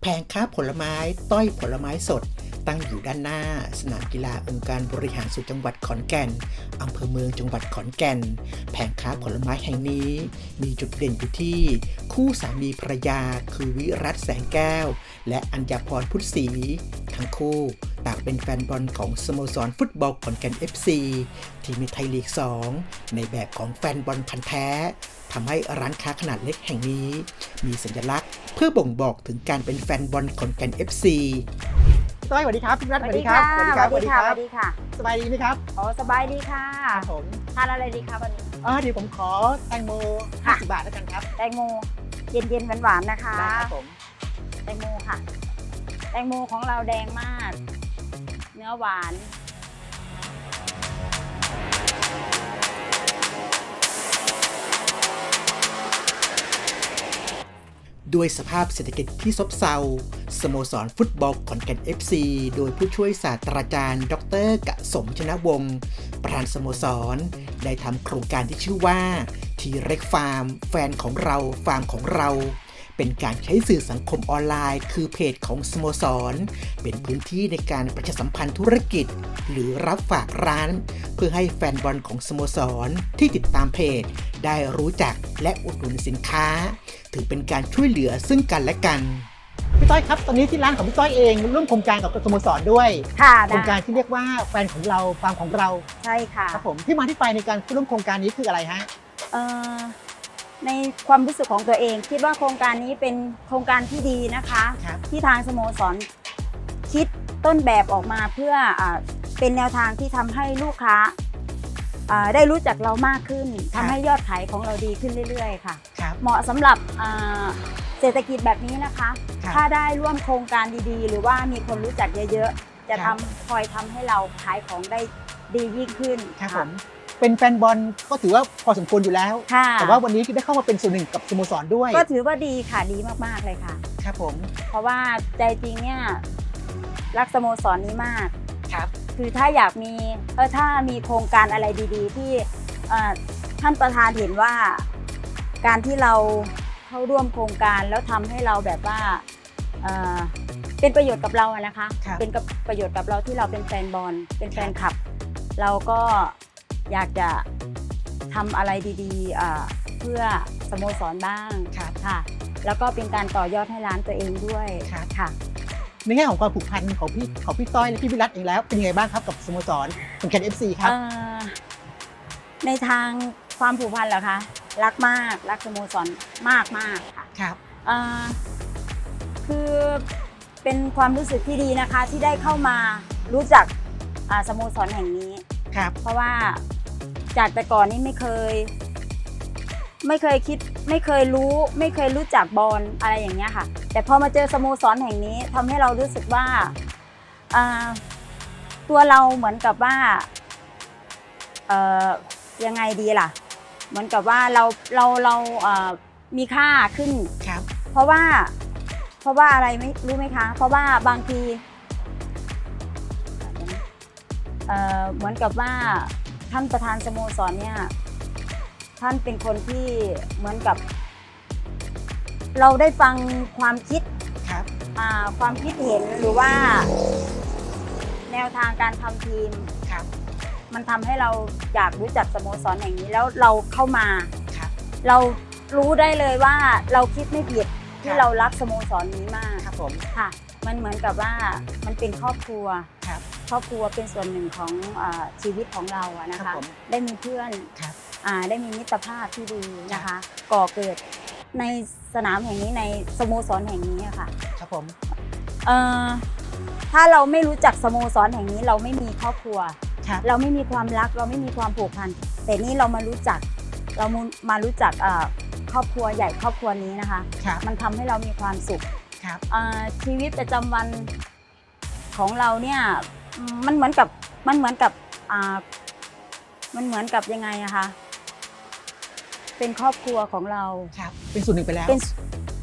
แผงค้าผลไม้ ต้อยผลไม้สด ตั้งอยู่ด้านหน้า สนามกีฬาองค์การบริหารส่วนจังหวัดขอนแก่นอำเภอเมืองจังหวัดขอนแก่น แผงค้าผลไม้แห่งนี้ มีจุดเด่นอยู่ที่ คู่สามีภรรยา คือวิรัตแสงแก้ว และอัญญาพรพุทธศรีทั้งคู่ต่างเป็นแฟนบอลของสโมสรฟุตบอลขอนแก่น FC ที่มีไทยลีก 2 ในแบบของแฟนบอลพันธ์แท้ทำให้ร้านค้าขนาดเล็กแห่งนี้ มีสัญลักษณ์เพื่อบ่งบอกถึงการเป็นแฟนบอลขอนแก่น FC ต้อยสวัสดีครับพี่นัทสสวัวัสสดีดีคค่ะรับสวัสดีค่ะสวัสดีค่ะสบายดีไหมครับอ๋อสบายดีค่ะครับผมทานอะไรดีคะวันนี้อ่าเดี๋ยวผมขอแตงโมค่ะ50บาทแล้วกันครับแตงโมเย็นๆหวานๆนะคะได้ครับผมแตงโมค่ะ แตงโมของเราแดงมาก เนื้อหวาน ด้วยสภาพเศรษฐกิจที่ซบเซา สโมสรฟุตบอลขอนแก่น FC โดยผู้ช่วยศาสตราจารย์ ดรกะสมชนะวงศ์ประธานสโมสร ได้ทำโครงการที่ชื่อว่าทีเร็กฟาร์ม แฟนของเราฟาร์มของเรา เป็นการใช้สื่อสังคมออนไลน์ คือเพจของสโมสร เป็นพื้นที่ในการประชาสัมพันธ์ธุรกิจ หรือรับฝากร้าน เพื่อให้แฟนบอลของสโมสรที่ติดตามเพจ ได้รู้จักและอุดหนุนสินค้า ถือเป็นการช่วยเหลือซึ่งกันและกันพี่ต้อยครับ ตอนนี้ที่ร้านของพี่ต้อยเองร่วมโครงการกับสโมสรด้วยค่ะโครงการที่เรียกว่าแฟนของเราฟาร์มของเราใช่ค่ะครับผมที่มาที่ไปในการร่วมโครงการนี้คืออะไรฮะเอ่อ ในความรู้สึกของตัวเอง คิดว่าโครงการนี้เป็นโครงการที่ดีนะคะ ครับ ที่ทางสโมสรคิดต้นแบบออกมาเพื่ออาเป็นแนวทางที่ทำให้ลูกค้าอ่าได้รู้จักเรามากขึ้นครัทำบให้ยอดขายของเราดีขึ้นเรื่อยๆค่ะ ครับ เหมาะสำหรับอ่าเศรษฐกิจแบบนี้นะคะ ครับ ถ้าได้ร่วมโครงการดีๆ หรือว่ามีคนรู้จักเยอะๆ จะครัทำบคอยทำให้เราขายของได้ดียิ่งขึ้นครับผค่ะ ม เป็นแฟนบอลก็ถือว่าพอสมควรอยู่แล้ว ค่ะแต่ว่าวันนี้ได้เข้ามาเป็นส่วนหนึ่งกับสโมสรด้วย ก็ถือว่าดีค่ะดีมากๆเลยค่ะ ครับผม เพราะว่าใจจริงเนี่ยรักสโมสรนี้มาก ครับ คือถ้าอยากมีเออถ้ามีโครงการอะไรดีๆ ที่เอ่อท่านประธานเห็นว่า การที่เราเข้าร่วมโครงการแล้วทำให้เราแบบว่าเอ่อเป็นประโยชน์กับเราอะนะคะ ครับ เป็นกับประโยชน์กับเราที่เราเป็นแฟนบอลเป็นแฟนคลับ เราก็ อยากจะทำอะไรดีๆอ่าเพื่อสโมสรบ้างครับค่ะ แล้วก็เป็นการต่อยอดให้ร้านตัวเองด้วยครับค่ะ ในแง่ของความผูกพันของพี่ของพี่ต้อยและพี่วิรัตเองแล้ว เป็นยังไงบ้างครับกับสโมสรขอนแก่นเอฟซีครับ เอ่อในทางความผูกพันเหรอคะ รักมาก รักสโมสรมากมากๆค่ะ ครับ เอ่อคือเป็นความรู้สึกที่ดีนะคะที่ได้เข้ามารู้จักอ่าสโมสรแห่งนี้ ครับ เพราะว่า จากแต่ก่อนนี่ไม่เคย ไม่เคยคิด ไม่เคยรู้ ไม่เคยรู้จักบอลอะไรอย่างเงี้ยค่ะ แต่พอมาเจอสโมสรแห่งนี้ทำให้เรารู้สึกว่าอ่าตัวเราเหมือนกับว่าเอ่อยังไงดีล่ะ เหมือนกับว่าเราเราเราเอ่อมีค่าขึ้นครับเพราะว่า เพราะว่าอะไรไม่รู้ไหมคะ เพราะว่าบางทีเอ่อเหมือนกับว่า ท่านประธานสโมสรเนี่ยท่านเป็นคนที่เหมือนกับ เราได้ฟังความคิดครับอ่าความคิดเห็นหรือว่า แนวทางการทำทีมครับ มันทำให้เราอยากรู้จักสโมสรแห่งนี้แล้วเราเข้ามาครับเรารู้ได้เลยว่าเราคิดไม่ผิดคที่รับเรารักสโมสรนี้มากครับผมค่ะ มันเหมือนกับว่ามันเป็นครอบครัวครับ ครอบครัวเป็นส่วนหนึ่งของอาชีวิตของเราอะนะครัคะ บผมได้มีเพื่อนครับอ่าได้มีมิตรภาพที่ดีนะคะ ก่อเกิดในสนามแห่งนี้ในสโมสรแห่งนี้อะค่ะครับผมเอ่อถ้าเราไม่รู้จักสโมสรแห่งนี้ เราไม่มีครอบครัว ครับเราไม่มีความรักเราไม่มีความผูกพัน แต่นี่เรามารู้จัก เรามารู้จักเอ่อครอบครัวใหญ่ครอบครัวนี้นะคะ ครับมันทำให้เรามีความสุขครับ เอ่อชีวิตประจำวันของเราเนี่ยอื มมันเหมือนกับมันเหมือนกับอ่ามันเหมือนกับยังไงอะคะเป็นครอบครัวของเรา ครับ เป็นส่วนหนึ่งไปแล้วเป็น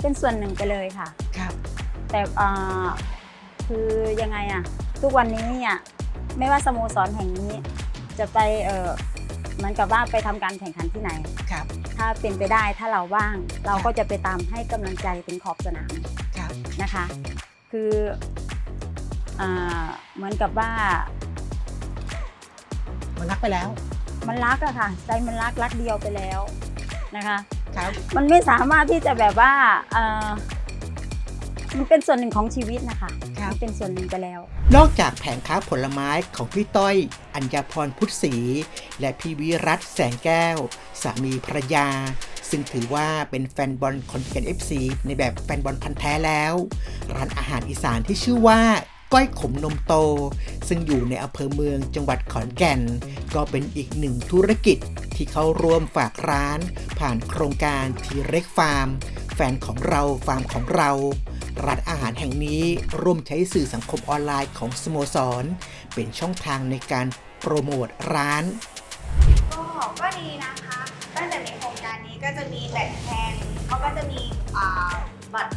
เป็นส่วนหนึ่งไปเลยค่ะ ครับ แต่อ่าคือยังไงอะทุกวันนี้เนี่ยไม่ว่าสโมสรแห่งนี้ จะไปเออเหมือนกับว่าไปทำการแข่งขันที่ไหน ครับ ถ้าเป็นไปได้ถ้าเราว่าง เราก็จะไปตามให้กำลังใจถึงขอบสนามครับนะคะ คืออา เหมือนกับว่า มันรักไปแล้ว มันรักอะค่ะ ใจมันรักรักเดียวไปแล้วนะคะครับมันไม่สามารถที่จะแบบว่าเอ่อมันเป็นส่วนหนึ่งของชีวิตนะคะครับมันเป็นส่วนหนึ่งไปแล้ว นอกจากแผงค้าผลไม้ของพี่ต้อย อัญญาพรพุทธศรี และพี่วิรัตแสงแก้ว สามีภรรยา ซึ่งถือว่าเป็นแฟนบอลคอนแกนเอฟซีในแบบแฟนบอลพันธ์แท้แล้ว ร้านอาหารอีสานที่ชื่อว่า ก้อยขมนมโต ซึ่งอยู่ในอำเภอเมืองจังหวัดขอนแก่น ก็เป็นอีกหนึ่งธุรกิจที่เขาร่วมฝากร้าน ผ่านโครงการทีเร็กฟาร์ม แฟนของเราฟาร์มของเราร้านอาหารแห่งนี้ร่วมใช้สื่อสังคมออนไลน์ของสโมสร เป็นช่องทางในการโปรโมทร้าน ก็ก็ดีนะคะตั้งแต่มีโครงการนี้ก็จะมีแบตแทนเขาก็จะมีอ่า บัตร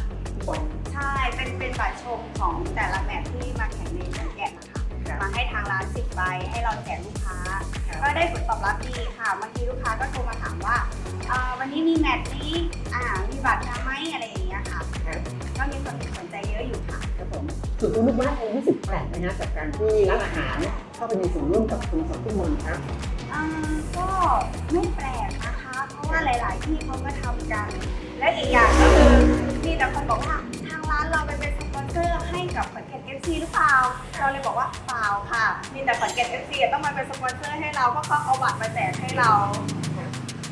ใช่ เป็นเป็นบัตรชมของแต่ละแมตช์ที่มาแข่งในขอนแก่นนะคะมาให้ทางร้านสิบใบให้เราแจกลูกค้าก็ได้ผลตอบรับดีค่ะบางทีลูกค้าก็โทรมาถามว่าอ่าวันนี้มีแมตช์นี้อ่ามีบัตรมาไหมอะไรอย่างเงี้ยค่ะก็มีคนสนใจเยอะอยู่ค่ะ ครับผมส่วนตัวลูกบ้านเองรู้สึกแปลกไหมฮะจากการที่ร้านอาหารเข้าไปมีส่วนร่วมกับสโมสรฟุตบอลครับ อ่าก็ไม่แปลกนะคะ เพราะว่าหลาย ๆ ที่เขาก็ทำกัน และอีกอย่างก็คือมีแต่คนบอกว่าทางร้านเราไปเป็นสปอนเซอร์ให้กับขอนแก่นเอฟซีหรือเปล่า เราเลยบอกว่าเปล่าค่ะ มีแต่ขอนแก่นเอฟซีต้องมาเป็นสปอนเซอร์ให้เราเพราะเขาเอาบัตรมาแจกให้เรา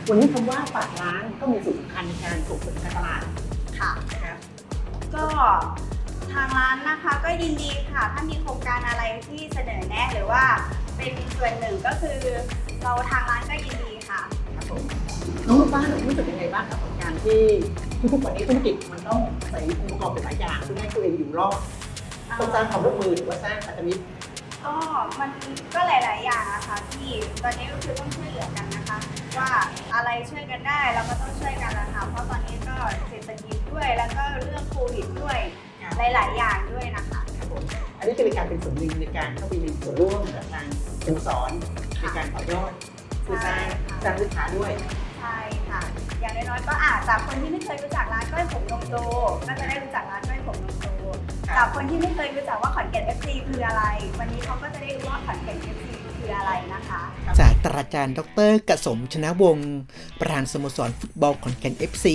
วันนี้คำว่าฝากร้านก็มีส่วนสำคัญในการส่งเสริมการตลาดค่ะครับ ก็ทางร้านนะคะก็ยินดีค่ะ ถ้ามีโครงการอะไรที่เสนอแนะหรือว่าเป็นส่วนหนึ่งก็คือ เราทางร้านก็ยินดีค่ะ ครับผม น้องลูกบ้านรู้สึกยังไงบ้างครับกับการที่ทุกๆวันนี้ธุรกิจมันต้องใส่องค์ประกอบเป็นหลายอย่างเพื่อให้ตัวเองอยู่รอดต้องสร้างความร่วมมือหรือว่าสร้างพันธมิตรก็มันก็หลาย ๆ อย่างอะค่ะที่ตอนนี้ก็คือต้องช่วยเหลือกันนะคะ ว่าอะไรช่วยกันได้เราก็ต้องช่วยกันนะคะเพราะตอนนี้ก็เศรษฐกิจด้วยแล้วก็เรื่องโควิดด้วยครับหลาย ๆ อย่างด้วยนะคะครับผมอันนี้จะเป็นการเป็นส่วนหนึ่งในการเข้าไปมีส่วนร่วมกับทางสโมสรในการต่อยอดเพื่อสร้างสร้างลูกค้าด้วยใช่ค่ะ อย่างน้อยๆก็อาจจากคนที่ไม่เคยรู้จักร้านก้อยผมนมโตก็จะได้รู้จักร้านก้อยผมนมโตครับจากคนที่ไม่เคยรู้จักว่าขอนแก่น FC คืออะไร วันนี้เขาก็จะได้รู้ว่าขอนแก่น FC คืออะไรนะคะศาสตราจารย์ ดรกสมชนะวงศ์ประธานสโมสรฟุตบอลขอนแก่น FC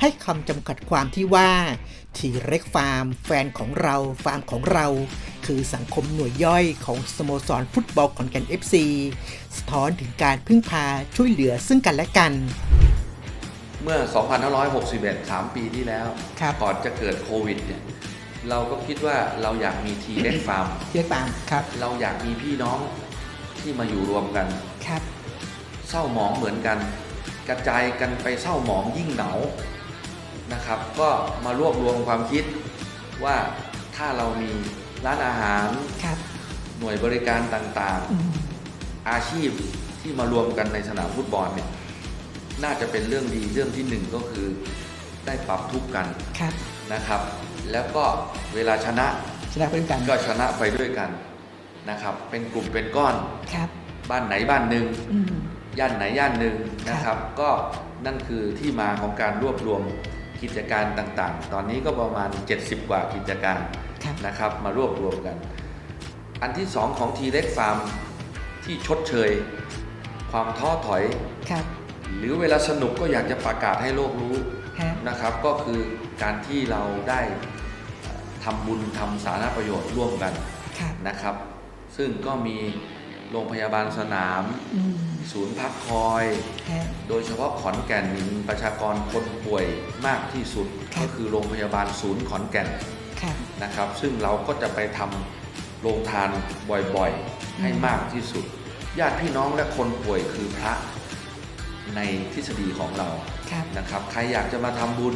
ให้คำจำกัดความที่ว่าทีเร็กฟาร์ม แฟนของเราฟาร์มของเรา คือสังคมหน่วยย่อยของสโมสรฟุตบอลขอนแก่น FC สะท้อนถึงการพึ่งพาช่วยเหลือซึ่งกันและกัน เมื่อ 2561 3 ปีที่แล้ว ครับ ก่อนจะเกิดโควิดเนี่ย เราก็คิดว่าเราอยากมีทีเล็กฟาร์มทีเร็กฟาร์มครับเราอยากมีพี่น้องที่มาอยู่รวมกัน ครับ เศร้าหมองเหมือนกัน กระจายกันไปเศร้าหมองยิ่งเหงานะครับ ก็มารวบรวมความคิดว่าถ้าเรามีร้านอาหาร ครับหน่วยบริการต่างอืมๆ อาชีพที่มารวมกันในสนามฟุตบอลเนี่ย น่าจะเป็นเรื่องดีเรื่องที่หนึ่งก็คือได้ปรับทุกข์กันครับนะครับ แล้วก็เวลาชนะชนะไปด้วยกันก็ชนะไปด้วยกันนะครับ เป็นกลุ่มเป็นก้อนครับ บ้านไหนบ้านหนึ่งอืม ย่านไหนย่านหนึ่งนะครับ ก็นั่นคือที่มาของการรวบรวมกิจการต่างๆ ตอนนี้ก็ประมาณ 70 กว่ากิจการครับ นะครับ มารวบรวมกัน อันที่สองของทีเล็กฟาร์มที่ชดเชย ความท้อถอย ครับ หรือเวลาสนุกก็อยากจะประกาศให้โลกรู้ฮะ นะครับ ก็คือการที่เราได้เอ่อทำบุญทำสาธารณประโยชน์ร่วมกันครับนะครับ ซึ่งก็มีโรงพยาบาลสนาม อืมศูนย์พักคอย ฮะ โดยเฉพาะขอนแก่นมีประชากรคนป่วยมากที่สุดครับก็คือโรงพยาบาลศูนย์ขอนแก่นครับนะครับ ซึ่งเราก็จะไปทำโรงทานบ่อยๆ ให้มากที่สุด ญาติพี่น้องและคนป่วยคือพระ ในทฤษฎีของเราครับ นะครับ ใครอยากจะมาทำบุญ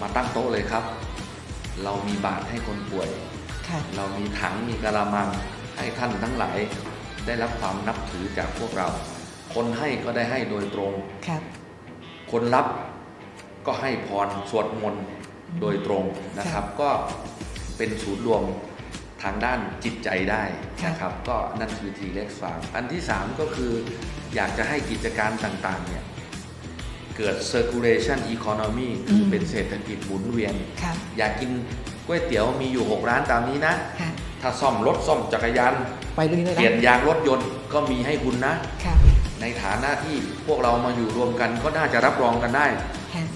มาตั้งโต๊ะเลยครับ เรามีบาตรให้คนป่วยครับเรามีถังมีกระมังให้ท่านทั้งหลาย ได้รับความนับถือจากพวกเรา คนให้ก็ได้ให้โดยตรง ครับ คนรับก็ให้พรสวดมนต์โดยตรงนะครับ ก็เป็นศูนย์รวม ทางด้านจิตใจได้นะครับ ก็นั่นคือทีเล็กฟาร์มอันที่สามก็คืออยากจะให้กิจการต่างๆเนี่ยเกิด circulation economy คืออมเป็นเศรษฐกิจหมุนเวียนครับอยากกินก๋วยเตี๋ยวมีอยู่ 6 ร้านตามนี้นะฮะถ้าซ่อมรถซ่อมจักรยานไปเรื่อยๆเปนะลี่ยนยางรถยนต์ก็มีให้คุณนะครับในฐานะที่พวกเรามาอยู่รวมกันก็น่าจะรับรองกันได้ฮะ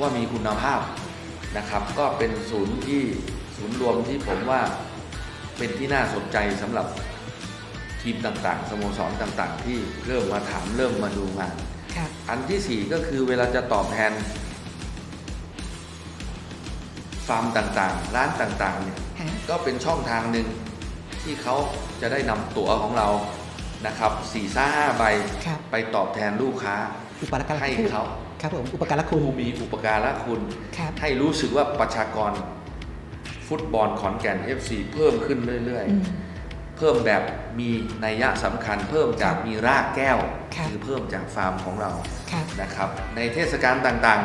ว่ามีคุณภาพนะครับ ก็เป็นศูนย์ที่ศูนย์รวมที่ผมว่า เป็นที่น่าสนใจสำหรับทีมต่างๆ สโมสรต่างๆ ที่เริ่มมาถามเริ่มมาดูงานครับอันที่สี่ก็คือเวลาจะตอบแทน ฟาร์มต่างๆ ร้านต่างๆเนี่ยฮะก็เป็นช่องทางหนึ่งที่เขาจะได้นำตั๋วของเรานะครับสี่ซ่าห้าใบครับ ไปตอบแทนลูกค้า อุปการะให้คุณเขา ครับผมอุปการะคุณผู้มีอุปการะคุณครับให้รู้สึกว่าประชากร ฟุตบอลขอนแก่น FC เพิ่มขึ้นเรื่อยอืมๆเพิ่มแบบมีนัยยะสำคัญ เพิ่มจากมีรากแก้วครับคือเพิ่มจากฟาร์มของเราครับนะครับ ในเทศกาลต่าง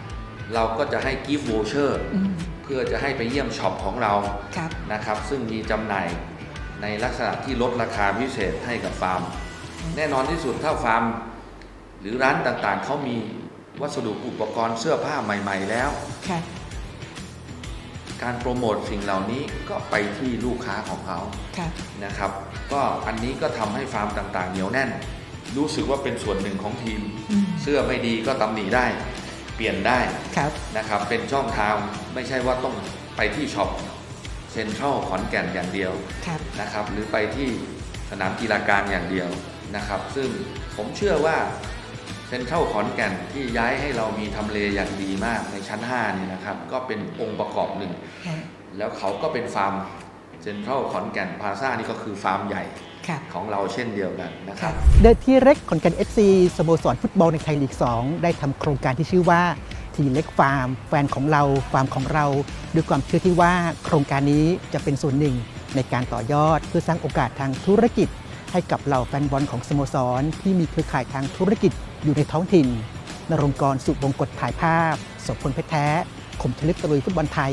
ๆ เราก็จะให้กิฟต์โวเชอร์อืมเพื่อจะให้ไปเยี่ยมช็อปของเราครับนะครับ ซึ่งมีจำหน่ายในลักษณะที่ลดราคาพิเศษให้กับฟาร์ม แน่นอนที่สุดถ้าฟาร์ม หรือร้านต่างๆเขามีวัสดุอุปกรณ์เสื้อผ้าใหม่ ๆ แล้วครับ การโปรโมทสิ่งเหล่านี้ก็ไปที่ลูกค้าของเขาครับนะครับ ก็อันนี้ก็ทำให้ฟาร์มต่างๆ เหนียวแน่น รู้สึกว่าเป็นส่วนหนึ่งของทีม อืม เสื้อไม่ดีก็ตำหนิได้ เปลี่ยนได้ ครับ นะครับเป็นช่องทางไม่ใช่ว่าต้องไปที่ช็อปเซ็นทรัลขอนแก่นอย่างเดียวครับ นะครับ หรือไปที่สนามกีฬากลางอย่างเดียวนะครับ ซึ่งผมเชื่อว่าเซ็นทรัลขอนแก่นที่ย้ายให้เรามีทำเลอย่างดีมากในชั้น5นี่นะครับ ก็เป็นองค์ประกอบหนึ่งฮะแล้วเขาก็เป็นฟาร์มเซ็นทรัลขอนแก่นพลาซ่านี่ก็คือฟาร์มใหญ่ครับของเราเช่นเดียวกันนะคครัรับบเดที่เล็กขอนแก่น FC สโมสรฟุตบอลในไทยลีก 2 ได้ทำโครงการที่ชื่อว่าทีเล็กฟาร์ม แฟนของเราฟาร์มของเรา ด้วยความเชื่อที่ว่าโครงการนี้จะเป็นส่วนหนึ่งในการต่อยอดเพื่อสร้างโอกาสทางธุรกิจ ให้กับเหล่าแฟนบอลของสโมสร ที่มีเครือข่ายทางธุรกิจอยู่ในท้องถิ่น นรงกรสุบงกฎถ่ายภาพสมพลเพชรแท้ขมทลึกตะลุยฟุตบอลไทย